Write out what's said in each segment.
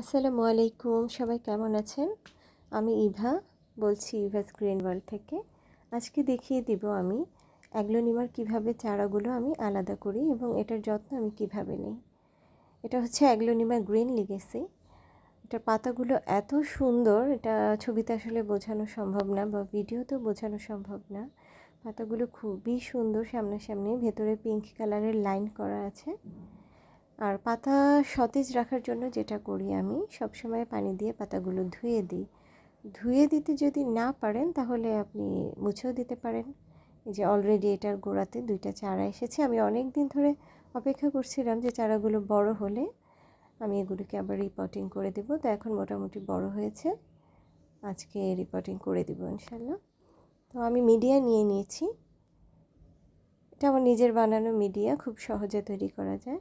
আসসালামু আলাইকুম, সবাই কেমন আছেন? আমি ইভা, বলছি ইভাস গ্রিন ওয়ার্ল্ড থেকে। আজকে দেখিয়ে দিব আমি অ্যাগ্লোনিমার কীভাবে চারাগুলো আমি আলাদা করি এবং এটার যত্ন আমি কীভাবে নিই। এটা হচ্ছে অ্যাগ্লোনিমা গ্রিন লিগেসি। এটার পাতাগুলো এত সুন্দর, এটা ছবিতে আসলে বোঝানো সম্ভব না বা ভিডিওতেও বোঝানো সম্ভব না। পাতাগুলো খুবই সুন্দর, সামনাসামনি ভেতরে পিঙ্ক কালারের লাইন করা আছে। আর পাতা সতেজ রাখার জন্য যেটা করি আমি সবসময় পানি দিয়ে পাতাগুলো ধুয়ে দিই। ধুয়ে দিতে যদি না পারেন, তাহলে আপনি মুছেও দিতে পারেন। এই যে অলরেডি এটার গোড়াতে দুইটা চারা এসেছে। আমি অনেক দিন ধরে অপেক্ষা করছিলাম যে চারাগুলো বড় হলে আমি এগুলোকে আবার রিপোর্টিং করে দেব। তো এখন মোটামুটি বড় হয়েছে। আজকে রিপোর্টিং করে দেবো ইনশাল্লাহ তো আমি মিডিয়া নিয়ে নিয়েছি। এটা আমার নিজের বানানো মিডিয়া খুব সহজে তৈরি করা যায়।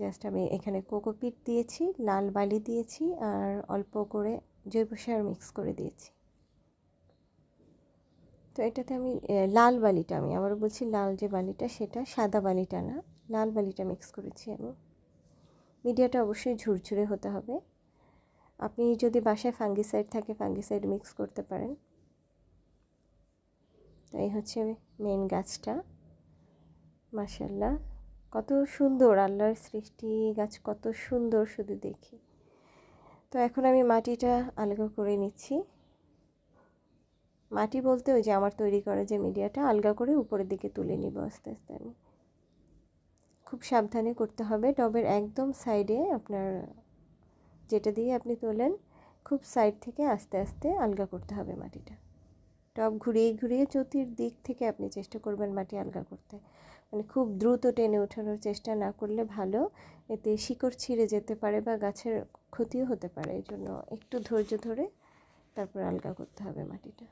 জাস্ট আমি এখানে কোকোপিট দিয়েছি, লাল বালি দিয়েছি আর অল্প করে জৈব সার মিক্স করে দিয়েছি। তো এটাতে আমি লাল বালিটা আমি আবার বলছি লাল যে বালিটা সেটা সাদা বালিটা না, লাল বালিটা মিক্স করেছি আমি। মিডিয়াটা অবশ্যই ঝুরঝুরে হতে হবে। আপনি যদি বাসায় ফাঙ্গিসাইড থাকে ফাঙ্গিসাইড মিক্স করতে পারেন। তো এই হচ্ছে মেন গাছটা। মাসাল্লাহ কত সুন্দর আল্লাহর সৃষ্টি, গাছ কত সুন্দর শুধু দেখি। তো এখন আমি মাটিটা আলগা করে নিচ্ছি। মাটি বলতে ওই যে আমার তৈরি করা যে মিডিয়াটা, আলগা করে উপরের দিকে তুলে নিব আস্তে আস্তে আমি। খুব সাবধানে করতে হবে, টবের একদম সাইডে আপনার যেটা দিয়ে আপনি তোলেন, খুব সাইড থেকে আস্তে আস্তে আলগা করতে হবে মাটিটা। টব ঘুরিয়ে ঘুরিয়ে চতুর দিক থেকে আপনি চেষ্টা করবেন মাটি আলগা করতে। মানে খুব দ্রুত টেনে ওঠানোর চেষ্টা না করলে ভালো। এতে শিকড় ছিঁড়ে যেতে পারে বা গাছের ক্ষতিও হতে পারে। এই জন্য একটু ধৈর্য ধরে তারপর আলগা করতে হবে মাটিটা।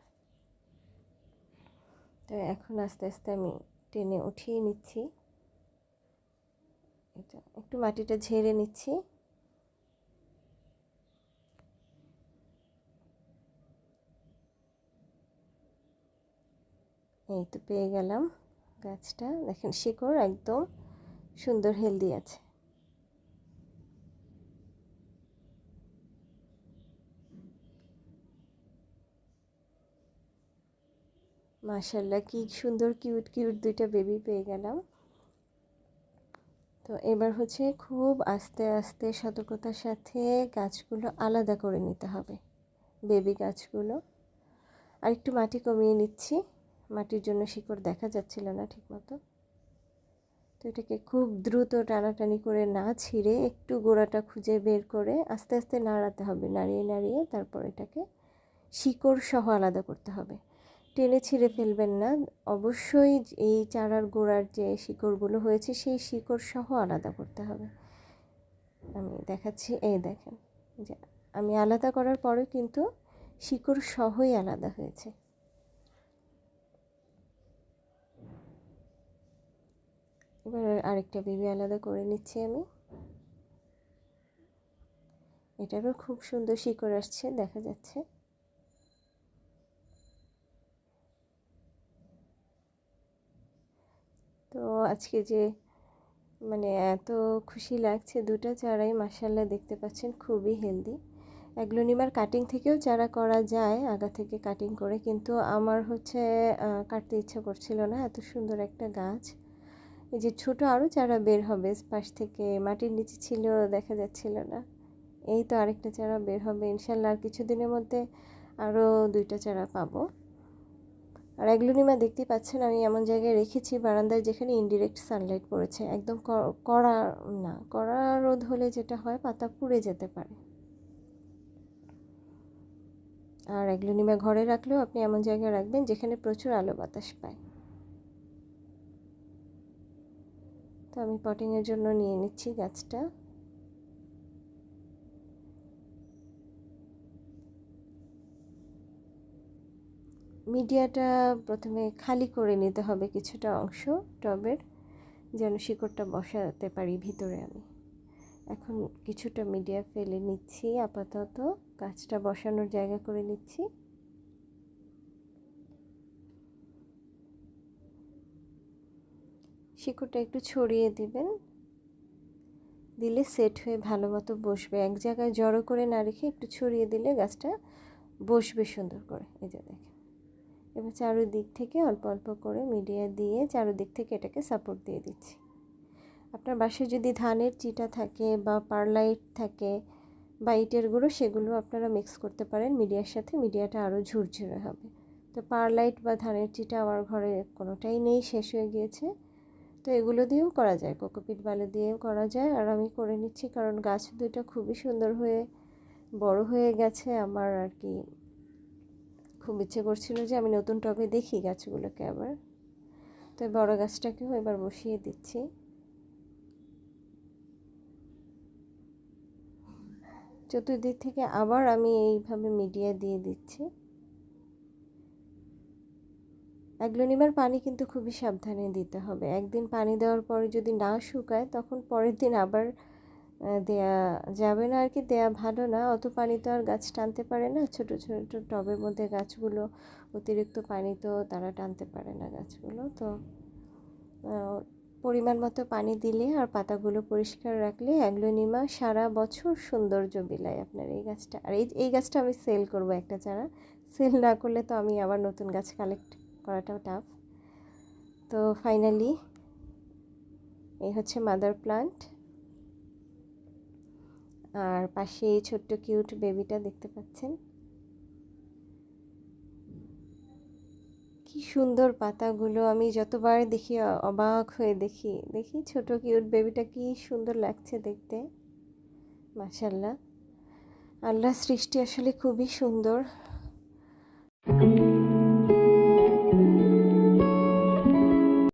তো এখন আস্তে আস্তে আমি টেনে উঠিয়ে নিচ্ছি। এটা, একটু মাটিটা ঝেড়ে নিচ্ছি। এই তো পেয়ে গেলাম। গাছটা, দেখেন শিকড় একদম সুন্দর হেলদি আছে। মাশাল্লাহ কি সুন্দর কিউট কিউট দুইটা বেবি পেয়ে গেলাম। তো এবার হচ্ছে খুব আস্তে আস্তে সতর্কতার সাথে গাছগুলো আলাদা করে নিতে হবে বেবি গাছগুলো। আর একটু মাটি কমিয়ে নিচ্ছি। মাটির জন্য শিকড় দেখা যাচ্ছিল না ঠিকমতো। তো এটাকে খুব দ্রুত টানাটানি করে না ছিঁড়ে একটু গোড়াটা খুঁজে বের করে আস্তে আস্তে নাড়াতে হবে। নাড়িয়ে নাড়িয়ে তারপর এটাকে শিকড় সহ আলাদা করতে হবে। টেনে ছিঁড়ে ফেলবেন না। অবশ্যই এই চারার গোড়ার যে শিকড়গুলো হয়েছে সেই শিকড় সহ আলাদা করতে হবে। আমি দেখাচ্ছি, এই দেখেন। যে আমি আলাদা করার পরেও কিন্তু শিকড় সহই আলাদা হয়েছে। এবার আরেকটা বেবি আলাদা করে নিচ্ছি আমি। এটারও খুব সুন্দর শিকড় আসছে, দেখা যাচ্ছে। তো আজকে যে মানে এত খুশি লাগছে, দুটো চারাই মাসাল্লাহ দেখতে পাচ্ছেন, খুবই হেলদি অ্যাগ্লোনিমার কাটিং থেকেও চারা করা যায়, আগা থেকে কাটিং করে, কিন্তু আমার হচ্ছে কাটতে ইচ্ছা করছিল না, এত সুন্দর একটা গাছ। এই যে ছোট আরও চারা বের হবে পাশ থেকে মাটির নিচে ছিল, দেখা যাচ্ছিল না। এই তো আরেকটা চারা বের হবে, ইনশাল্লাহ আর কিছুদিনের মধ্যে আরও দুইটা চারা পাবো। আর এগুলোনিমা দেখতে পাচ্ছেন, আমি এমন জায়গায় রেখেছি, বারান্দায় যেখানে ইনডিরেক্ট সানলাইট পড়েছে। একদম কড়া না, কড়া রোদ হলে যেটা হয়, পাতা পুড়ে যেতে পারে। আর এগুলোনিমা ঘরে রাখলেও আপনি এমন জায়গায় রাখবেন যেখানে প্রচুর আলো বাতাস পায়। তো আমি পটিংয়ের জন্য নিয়ে নিচ্ছি গাছটা। মিডিয়াটা প্রথমে খালি করে নিতে হবে কিছুটা অংশ টবের, যেন শিকড়টা বসাতে পারি ভিতরে আমি। এখন কিছুটা মিডিয়া ফেলে নিচ্ছি, আপাতত গাছটা বসানোর জায়গা করে নিচ্ছি। শিকড়টা একটু ছড়িয়ে দিবেন। দিলে সেট হয়ে ভালো মতো বসবে। এক জায়গায় জড়ো করে না রেখে একটু ছড়িয়ে দিলে গাছটা বসবে সুন্দর করে। এই যে দেখেন। এবার চারোদিক থেকে অল্প অল্প করে মিডিয়া দিয়ে চারোদিক থেকে এটাকে সাপোর্ট দিয়ে দিচ্ছি। আপনার বাসায় যদি ধানের চিটা থাকে বা পারলাইট থাকে বা ইটের গুঁড়ো, সেগুলো আপনারা মিক্স করতে পারেন। মিডিয়ার সাথে মিডিয়াটা আরও ঝুরঝুরে হবে। তো পারলাইট বা ধানের চিটা আমার ঘরে কোনোটাই নেই, শেষ হয়ে গিয়েছে। তো এগুলো দিয়েও করা যায়, কোকোপিট বালি দিয়েও করা যায়। আর আমি করে নিচ্ছি কারণ গাছ দুইটা খুবই সুন্দর হয়ে, বড় হয়ে গেছে। আমার আর কি খুব ইচ্ছে করছিল যে আমি নতুন টবে দেখি গাছগুলোকে আবার। তো বড় গাছটাকেও এবার বসিয়ে দিচ্ছি। চতুর্দিক থেকে আবার আমি এইভাবে মিডিয়া দিয়ে দিচ্ছি। অ্যাগ্লোনিমার পানি কিন্তু খুবই সাবধানে দিতে হবে। একদিন পানি দেওয়ার পরে যদি না শুকায়, তখন পরের দিন আবার দেয়া যাবে না আর কি দেয়া ভালো না। অত পানি তো আর গাছ টানতে পারে না। ছোট ছোট টবের মধ্যে গাছগুলো অতিরিক্ত পানি তো তারা টানতে পারে না গাছগুলো। তো পরিমাণ মতো পানি দিলে আর পাতাগুলো পরিষ্কার রাখলে অ্যাগ্লোনিমা সারা বছর সৌন্দর্য বিলায় আপনার এই গাছটা। আর এই এই গাছটা আমি সেল করব একটা চারা। সেল না করলে তো আমি আবার নতুন গাছ কালেক্ট করাটাও টাফ তো ফাইনালি এই হচ্ছে মাদার প্লান্ট আর পাশে এই ছোট্ট কিউট বেবিটা দেখতে পাচ্ছেন। কি সুন্দর পাতাগুলো, আমি যতবার দেখি অবাক হয়ে দেখি দেখি ছোট কিউট বেবিটা কি সুন্দর লাগছে দেখতে। মাসাল্লাহ আল্লাহ সৃষ্টি আসলে খুবই সুন্দর।